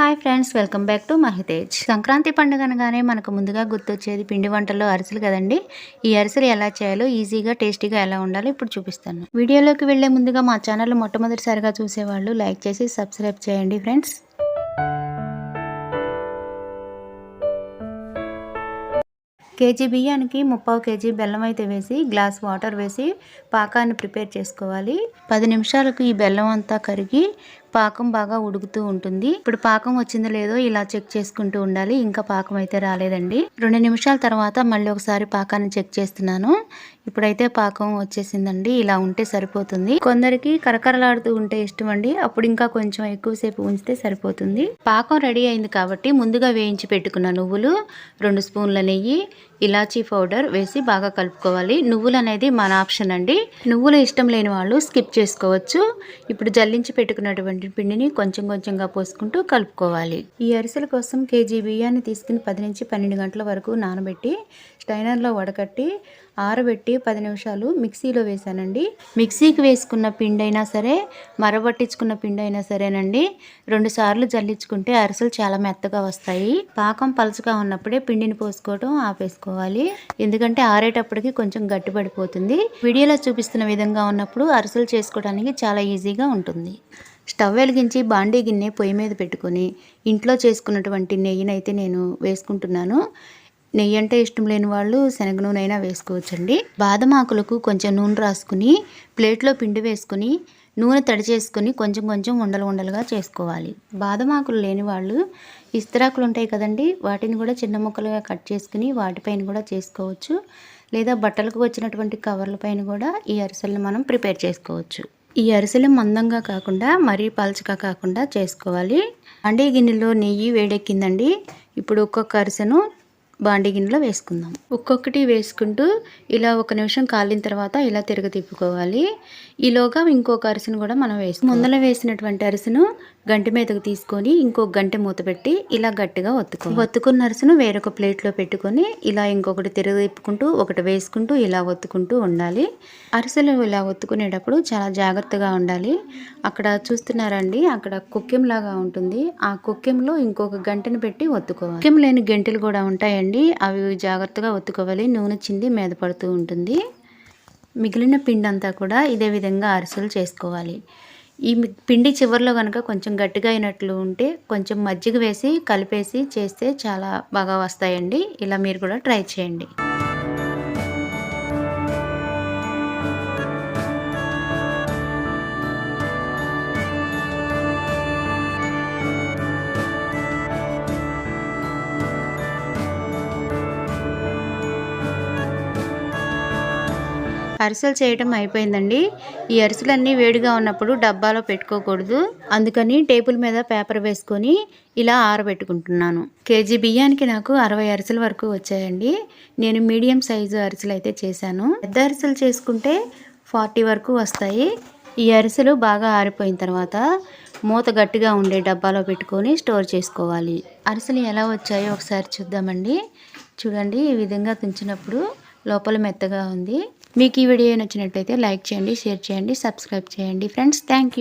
Hi friends welcome back to Mahitej. Sankranti పండుగ అనగానే మనకు ముందుగా గుర్తొచ్చేది పిండి వంటల్లో అరిసెలు కదండి. ఈ అరిసెలు ఎలా చేయాలో ఈజీగా టేస్టీగా ఎలా ఉండాలో ఇప్పుడు చూపిస్తాను. వీడియోలోకి వెళ్ళే ముందుగా మా ఛానల్ మొట్టమొదటిసారిగా చూసేవాళ్ళు లైక్ చేసి సబ్స్క్రైబ్ చేయండి ఫ్రెండ్స్. కేజీ బియ్యానికి ముప్పావు కేజీ బెల్లం అయితే వేసి గ్లాస్ వాటర్ వేసి పాకాన్ని ప్రిపేర్ చేసుకోవాలి. పది నిమిషాలకు ఈ బెల్లం అంతా కరిగి పాకం బాగా ఉడుకుతూ ఉంటుంది. ఇప్పుడు పాకం వచ్చిందో లేదో ఇలా చెక్ చేసుకుంటూ ఉండాలి. ఇంకా పాకం అయితే రాలేదండి. రెండు నిమిషాల తర్వాత మళ్ళీ ఒకసారి పాకాన్ని చెక్ చేస్తున్నాను. ఇప్పుడైతే పాకం వచ్చేసిందండి. ఇలా ఉంటే సరిపోతుంది. కొందరికి కరకరలాడుతూ ఉంటే ఇష్టం అండి అప్పుడు ఇంకా కొంచెం ఎక్కువసేపు ఉంచితే సరిపోతుంది. పాకం రెడీ అయింది కాబట్టి ముందుగా వేయించి పెట్టుకున్న నువ్వులు రెండు స్పూన్ల నెయ్యి ఇలాచీ పౌడర్ వేసి బాగా కలుపుకోవాలి. నువ్వులు అనేది మన ఆప్షన్ అండి. నువ్వులు ఇష్టం లేని వాళ్ళు స్కిప్ చేసుకోవచ్చు. ఇప్పుడు జల్లించి పెట్టుకున్నటువంటి పిండిని కొంచెం కొంచెంగా పోసుకుంటూ కలుపుకోవాలి. ఈ అరిసెల కోసం కేజీ బియ్యాన్ని తీసుకుని పది నుంచి పన్నెండు గంటల వరకు నానబెట్టి స్టైనర్లో వడకట్టి ఆరబెట్టి పది నిమిషాలు మిక్సీలో వేసానండి మిక్సీకి వేసుకున్న పిండి అయినా సరే మరబట్టించుకున్న పిండి అయినా సరేనండి. రెండు సార్లు జల్లించుకుంటే అరిసెలు చాలా మెత్తగా వస్తాయి. పాకం పలుచగా ఉన్నప్పుడే పిండిని పోసుకోవడం ఆపేసుకోవాలి. ఎందుకంటే ఆరేటప్పటికి కొంచెం గట్టిపడిపోతుంది వీడియోలో చూపిస్తున్న విధంగా ఉన్నప్పుడు అరిసెలు చేసుకోవడానికి చాలా ఈజీగా ఉంటుంది. స్టవ్ వెలిగించి బాండీ గిన్నె పొయ్యి మీద పెట్టుకొని ఇంట్లో చేసుకున్నటువంటి నెయ్యినైతే నేను వేసుకుంటున్నాను. నెయ్యి అంటే ఇష్టం లేని వాళ్ళు శనగ నూనె అయినా వేసుకోవచ్చండి. బాదం ఆకులకు కొంచెం నూనె రాసుకుని ప్లేట్లో పిండి వేసుకుని నూనె తడి చేసుకుని కొంచెం కొంచెం ఉండలు ఉండలుగా చేసుకోవాలి. బాదం ఆకులు లేని వాళ్ళు ఇస్తరాకులు ఉంటాయి కదండి వాటిని కూడా చిన్న ముక్కలుగా కట్ చేసుకుని వాటిపైన కూడా చేసుకోవచ్చు. లేదా బట్టలకు వచ్చినటువంటి కవర్ల పైన కూడా ఈ అరిసెలను మనం ప్రిపేర్ చేసుకోవచ్చు. ఈ అరిసెలు మందంగా కాకుండా మరీ పలచగా కాకుండా చేసుకోవాలి. అండే గిన్నెలో నెయ్యి వేడెక్కిందండి. ఇప్పుడు ఒక్కొక్క అరిసెను బాండి గిన్నెలో వేసుకుందాం. ఒక్కొక్కటి వేసుకుంటూ ఇలా ఒక నిమిషం కాలిన తర్వాత ఇలా తిరగ తిప్పుకోవాలి. ఈలోగా ఇంకొక అరిసెను కూడా మనం వేసి ముందర వేసినటువంటి అరిసెను గంటి మీదకు తీసుకొని ఇంకొక గంట మూత పెట్టి ఇలా గట్టిగా ఒత్తుకో ఒత్తుకున్న అరిసెను వేరొక ప్లేట్లో పెట్టుకొని ఇలా ఇంకొకటి తిరగ తిప్పుకుంటూ ఒకటి వేసుకుంటూ ఇలా ఒత్తుకుంటూ ఉండాలి. అరిసెలు ఇలా ఒత్తుకునేటప్పుడు చాలా జాగ్రత్తగా ఉండాలి. అక్కడ చూస్తున్నారండి అక్కడ కుక్కెం లాగా ఉంటుంది. ఆ కుక్కెంలో ఇంకొక గంటను పెట్టి ఒత్తుకోవాలి. కుక్కెం లేని గంటలు కూడా ఉంటాయండి. అవి జాగ్రత్తగా ఒత్తుకోవాలి. నూనె చింది మీద పడుతూ ఉంటుంది. మిగిలిన పిండి అంతా కూడా ఇదే విధంగా అరిసెలు చేసుకోవాలి. ఈ పిండి చివరిలో కనుక కొంచెం గట్టిగా అయినట్లు ఉంటే కొంచెం మజ్జిగ వేసి కలిపేసి చేస్తే చాలా బాగా వస్తాయండి. ఇలా మీరు కూడా ట్రై చేయండి. అరిసెలు చేయటం అయిపోయిందండి. ఈ అరిసెలన్నీ వేడిగా ఉన్నప్పుడు డబ్బాలో పెట్టుకోకూడదు. అందుకని టేబుల్ మీద పేపర్ వేసుకొని ఇలా ఆరబెట్టుకుంటున్నాను. కేజీ బియ్యానికి నాకు అరవై అరిసెల వరకు వచ్చాయండి. నేను మీడియం సైజు అరిసెలు అయితే చేశాను. పెద్ద అరిసెలు చేసుకుంటే ఫార్టీ వరకు వస్తాయి. ఈ అరిసెలు బాగా ఆరిపోయిన తర్వాత మూత గట్టిగా ఉండే డబ్బాలో పెట్టుకొని స్టోర్ చేసుకోవాలి. అరిసెలు ఎలా వచ్చాయో ఒకసారి చూద్దామండి. చూడండి ఈ విధంగా తుంచినప్పుడు లోపల మెత్తగా ఉంది. మీకు ఈ వీడియో నచ్చినట్లయితే లైక్ చేయండి షేర్ చేయండి సబ్స్క్రైబ్ చేయండి. Friends thank